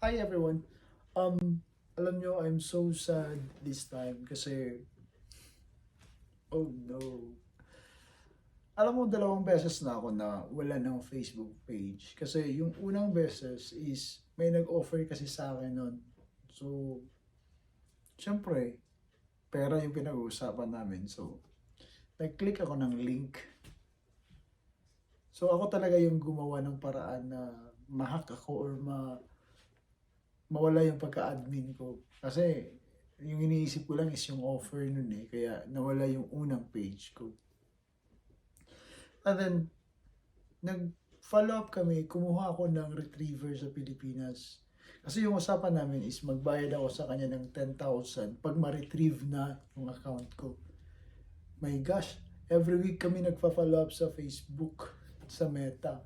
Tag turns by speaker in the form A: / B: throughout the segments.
A: Hi everyone. Um, alam nyo, I'm so sad this time kasi oh no. Alam mo, dalawang beses na ako na wala ng Facebook page. Kasi yung unang beses is may nag-offer kasi sa akin nun. So, syempre, pera yung pinag-uusapan namin. So, nag-click ako ng link. So, ako talaga yung gumawa ng paraan na mahack ako or ma mawala yung pagka-admin ko. Kasi, yung iniisip ko lang is yung offer nun eh. Kaya, nawala yung unang page ko. And then, nag-follow up kami, kumuha ako ng retriever sa Pilipinas. Kasi yung usapan namin is magbayad ako sa kanya ng 10,000 pag ma-retrieve na yung account ko. My gosh, every week kami nagpa-follow up sa Facebook, sa Meta.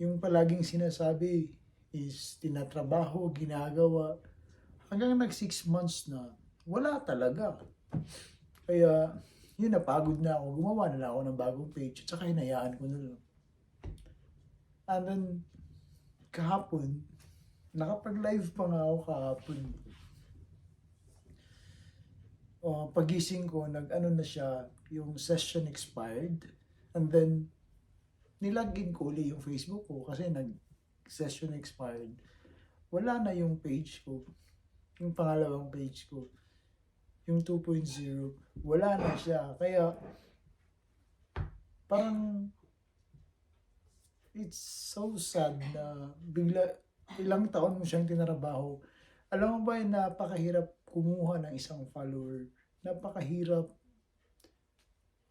A: Yung palaging sinasabi is tinatrabaho, ginagawa. Hanggang nag 6 months na, wala talaga. Kaya, yun, napagod na ako. Gumawa na ako ng bagong page. At saka hinayaan ko na lang. And then, kahapon, nakapag-live pa nga ako kahapon. O, pagising ko, nag-ano na siya, yung session expired. And then, nilagin ko uli yung Facebook ko kasi nag-session expired. Wala na yung page ko. Yung pangalawang page ko. Yung 2.0. Wala na siya. Kaya, parang, it's so sad na bigla, ilang taon mo siyang tinarabaho. Alam mo ba napakahirap kumuha ng isang follower? Napakahirap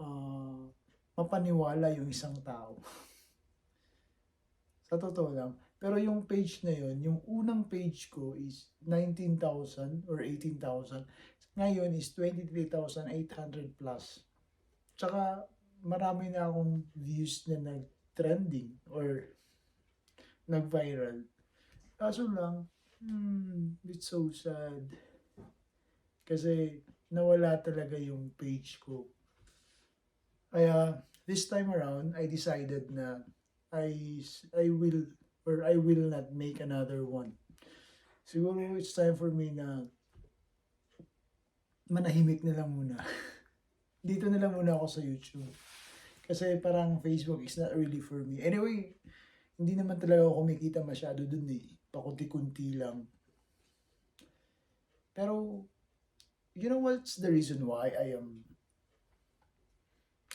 A: ah, mapaniwala yung isang tao. Sa totoo lang. Pero yung page na yun, yung unang page ko is 19,000 or 18,000. Ngayon is 23,800 plus. Tsaka marami na akong views na nag-trending or nag-viral. Kaso lang, hmm, it's so sad. Kasi nawala talaga yung page ko. Kaya this time around, I decided na I I will or I will not make another one. Siguro it's time for me na manahimik na lang muna. Dito na lang muna ako sa YouTube. Kasi parang Facebook is not really for me. Anyway, hindi naman talaga ako kumikita masyado dun eh. Pakunti-kunti lang. Pero, you know what's the reason why I am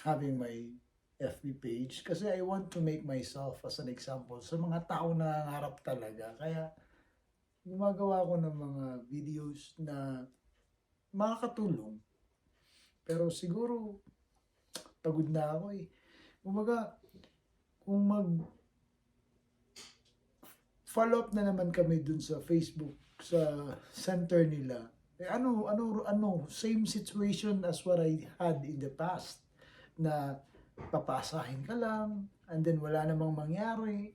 A: having my FB page? Kasi I want to make myself as an example sa mga tao na nangangarap talaga. Kaya, gumagawa ko ng mga videos na makakatulong. Pero siguro, pagod na ako eh. Kumbaga, kung mag follow up na naman kami dun sa Facebook sa center nila. Eh ano ano ano same situation as what I had in the past na papasahin ka lang and then wala namang mangyari.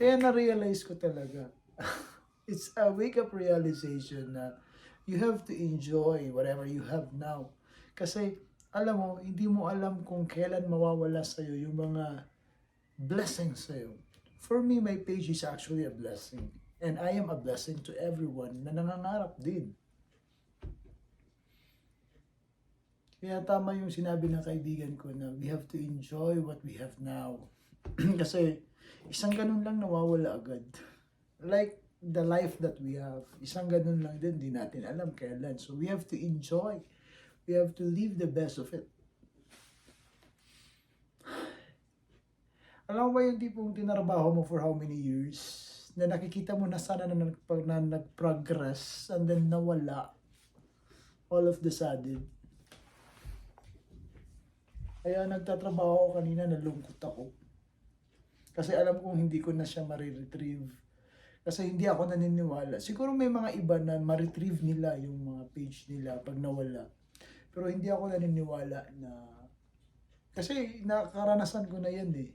A: Kaya na-realize ko talaga. It's a wake-up realization na you have to enjoy whatever you have now. Kasi, alam mo, hindi mo alam kung kailan mawawala sa'yo yung mga blessings sa'yo. For me, my page is actually a blessing. And I am a blessing to everyone na nangangarap din. Kaya tama yung sinabi ng kaibigan ko na we have to enjoy what we have now. Kasi isang ganun lang nawawala agad. Like the life that we have, isang ganun lang din, di natin alam kailan. So we have to enjoy. We have to live the best of it. Alam mo ba yung tipong tinarabaho mo for how many years? Na nakikita mo na sana na, nagpag, na nag-progress and then nawala all of the sudden. Kaya nagtatrabaho ako kanina, nalungkot ako. Kasi alam kong hindi ko na siya mariretrieve. Kasi hindi ako naniniwala. Siguro may mga iba na ma-retrieve nila yung mga page nila pag nawala. Pero hindi ako naniniwala na... Kasi nakaranasan ko na yan eh.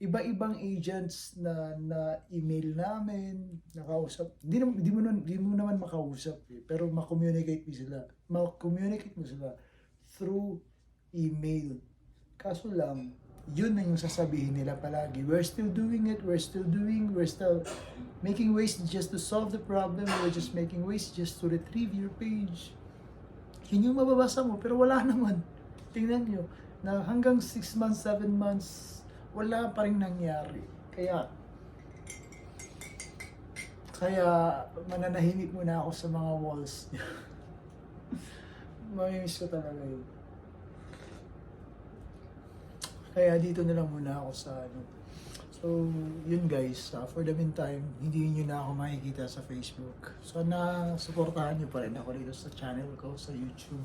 A: Iba-ibang agents na na email namin, nakausap. Di, nam- di, mo, nun- di mo naman makausap eh. Pero ma-communicate mo sila. Ma-communicate mo sila through email. Kaso lang, yun na yung sasabihin nila palagi. We're still doing it, we're still doing, we're still making ways just to solve the problem, we're just making ways just to retrieve your page. Yun yung mababasa mo, pero wala naman. Tingnan nyo, na hanggang 6 months, 7 months, wala pa rin nangyari. Kaya, kaya mananahimik muna ako sa mga walls niya. Mamimiss ko talaga yun. Kaya dito na lang muna ako sa ano. So, yun guys, uh, for the meantime, hindi nyo na ako makikita sa Facebook. So, na suportahan nyo pa rin ako dito sa channel ko, sa YouTube.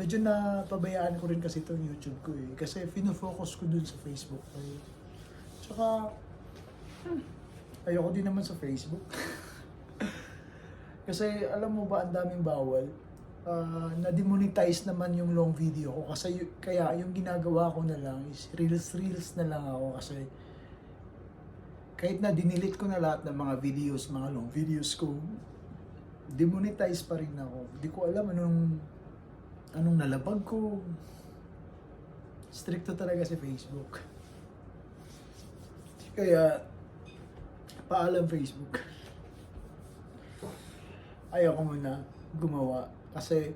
A: Medyo na pabayaan ko rin kasi itong YouTube ko eh. Kasi pinofocus ko dun sa Facebook ko eh. Tsaka, ayoko din naman sa Facebook. kasi alam mo ba, ang daming bawal. Ah, na-demonetize naman yung long video ko kasi kaya yung ginagawa ko na lang is reels reels na lang ako kasi kahit na dinilit ko na lahat ng mga videos, mga long videos ko, demonetize pa rin ako. Hindi ko alam anong anong nalabag ko. Stricto talaga si Facebook. Kaya, paalam Facebook. Ayaw ko muna gumawa. Kasi,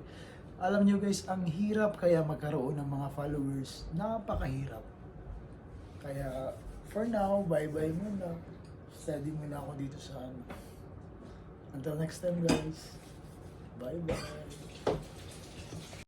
A: alam nyo guys, ang hirap kaya magkaroon ng mga followers. Napakahirap. Kaya, for now, bye-bye muna. Steady muna ako dito sa ano. Until next time guys. Bye-bye.